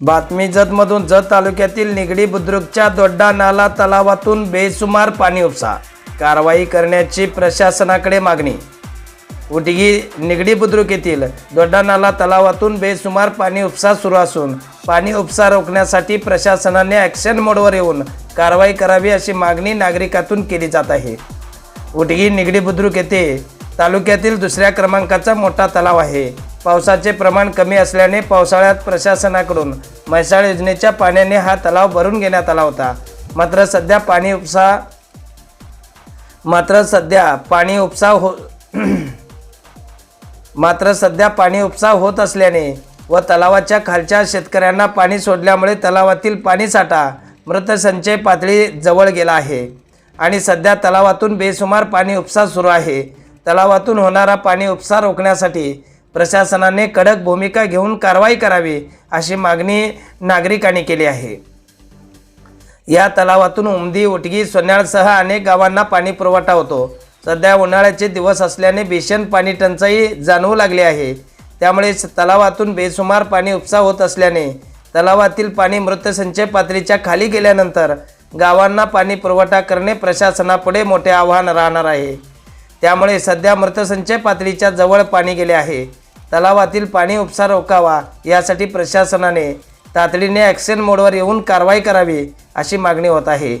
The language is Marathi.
बातमी जतमधून जत तालुक्यातील निगडी बुद्रुकच्या दोड्डा नाला तलावातून बेसुमार पाणी उपसा. कारवाई करण्याची प्रशासनाकडे मागणी. उटगी निगडी बुद्रुक येथील दोड्डा नाला तलावातून बेसुमार पाणी उपसा सुरू असून पाणी उपसा रोखण्यासाठी प्रशासनाने ॲक्शन मोडवर येऊन कारवाई करावी अशी मागणी नागरिकातून केली जात आहे. उटगी निगडी बुद्रुक येथे तालुक्यातील दुसऱ्या क्रमांकाचा मोठा तलाव आहे. पावसाचे प्रमाण कमी असल्याने पावसाळ्यात प्रशासनाकडून म्हैसाळ योजनेच्या पाण्याने हा तलाव भरून घेण्यात आला होता. मात्र सध्या पाणी उपसा मात्र सध्या पाणी उपसा हो मात्र सध्या पाणी उपसा होत असल्याने व तलावाच्या खालच्या शेतकऱ्यांना पाणी सोडल्यामुळे तलावातील पाणीसाठा मृत संचय पातळी जवळ गेला आहे. आणि सध्या तलावातून बेसुमार पाणी उपसा सुरू आहे. तलावातून होणारा पाणी उपसा रोखण्यासाठी प्रशासनाने कडक भूमिका घेऊन कारवाई करावी अशी मागणी नागरिकांनी केली आहे. या तलावातून उमदी उटगी सोन्याळसह अनेक गावांना पाणी पुरवठा होतो. सध्या उन्हाळ्याचे दिवस असल्याने भीषण पाणी टंचाई जाणवू लागली आहे. त्यामुळे स- तलावातून बेसुमार पाणी उपसा होत असल्याने तलावातील पाणी मृतसंचय पातळीच्या खाली गेल्यानंतर गावांना पाणी पुरवठा करणे प्रशासनापुढे मोठे आव्हान राहणार आहे. त्यामुळे सध्या मृतसंचय पातळीच्या जवळ पाणी गेले आहे. तलावातील पाणी उपसा रोखावा यासाठी प्रशासनाने तातडीने ॲक्शन मोडवर येऊन कारवाई करावी अशी मागणी होत आहे.